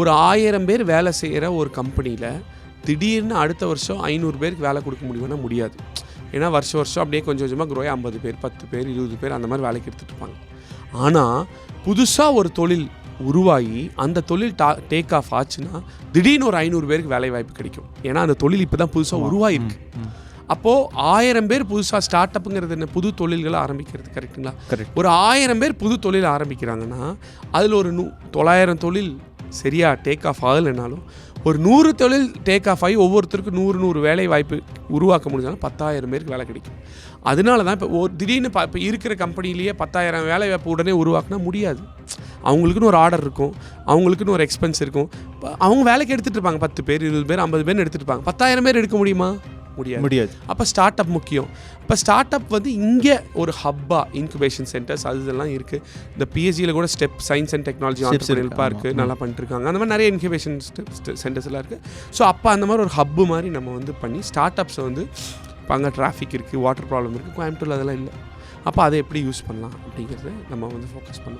ஒரு ஆயிரம் பேர் வேலை செய்கிற ஒரு கம்பெனியில் திடீர்னு அடுத்த வருஷம் ஐநூறு பேருக்கு வேலை கொடுக்க முடியும்னா முடியாது. ஏன்னா வருஷம் வருஷம் அப்படியே கொஞ்சம் கொஞ்சமாக க்ரோய் ஐம்பது பேர் பத்து பேர் இருபது பேர் அந்த மாதிரி வேலைக்கு எடுத்துகிட்டு இருப்பாங்க. ஆனால் புதுசாக ஒரு தொழில் உருவாகி அந்த தொழில் டா டேக் ஆஃப் ஆச்சுன்னா திடீர்னு ஒரு ஐநூறு பேருக்கு வேலை வாய்ப்பு கிடைக்கும். ஏன்னா அந்த தொழில் இப்போ தான் புதுசாக உருவாயிருக்கு. அப்போது ஆயிரம் பேர் புதுசாக ஸ்டார்ட் அப்புங்கிறது என்ன? புது தொழில்களை ஆரம்பிக்கிறது கரெக்டுங்களா கரெக்ட் ஒரு ஆயிரம் பேர் புது தொழில் ஆரம்பிக்கிறாங்கன்னா அதில் ஒரு நூ தொள்ளாயிரம் தொழில் சரியாக டேக் ஆஃப் ஆகலைனாலும் ஒரு நூறு தொழில் டேக் ஆஃப் ஆகி ஒவ்வொருத்தருக்கும் நூறு நூறு வேலை வாய்ப்பு உருவாக்க முடிஞ்சாலும் பத்தாயிரம் பேருக்கு வேலை கிடைக்கும். அதனால தான் இப்போ ஒரு திடீர்னு ப இப்போ இருக்கிற கம்பெனிலேயே பத்தாயிரம் வேலை வாய்ப்பு உடனே உருவாக்கினா முடியாது. அவங்களுக்குன்னு ஒரு ஆர்டர் இருக்கும். அவங்களுக்குன்னு ஒரு எக்ஸ்பென்ஸ் இருக்கும். அவங்க வேலைக்கு எடுத்துகிட்டு இருப்பாங்க. பத்து பேர் இருபது பேர் ஐம்பது பேர் எடுத்துகிட்டு இருப்பாங்க. பத்தாயிரம் பேர் எடுக்க முடியுமா? முடியாது. முடியாது. அப்போ ஸ்டார்ட் அப் முக்கியம். இப்போ ஸ்டார்ட் அப் வந்து இங்கே ஒரு ஹப்பாக இன்குபேஷன் சென்டர்ஸ் அது இதெல்லாம் இருக்குது இந்த பிஎஸ்சியில் கூட step science and technology Steps entrepreneurial இருக்கு, பார்க்கு ஆமா. நல்லா பண்ணிட்டு இருக்காங்க அந்த மாதிரி நிறைய இன்குபேஷன் சென்டர்ஸ் எல்லாம் இருக்குது ஸோ அப்போ அந்த மாதிரி ஒரு ஹப்பு மாதிரி நம்ம வந்து பண்ணி ஸ்டார்ட் அப்ஸை வந்து இப்போ அங்கே டிராஃபிக் இருக்குது வாட்டர் ப்ராப்ளம் இருக்குது கோயம்புத்தூர் அதெல்லாம் இல்லை. அப்போ அதை எப்படி யூஸ் பண்ணலாம் அப்படிங்கிறத நம்ம வந்து ஃபோக்கஸ் பண்ணலாம்.